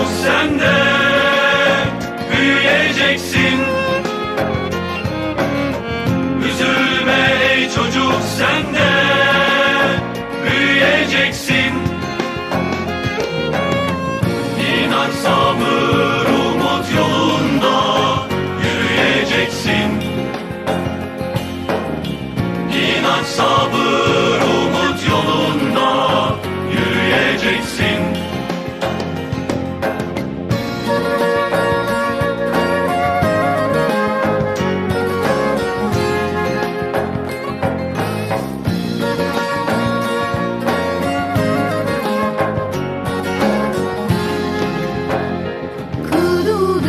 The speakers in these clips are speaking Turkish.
Yavuz sen büyüyeceksin. Üzülme çocuk sen büyüyeceksin. İnanç sabır umut yolunda yürüyeceksin. İnanç sabır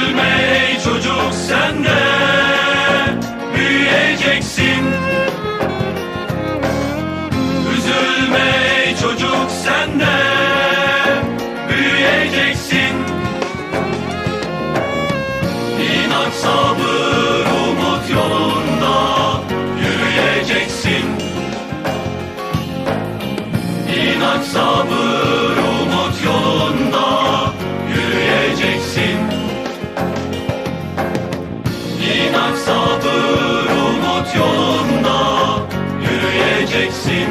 Gülme ey çocuk sende göreceksin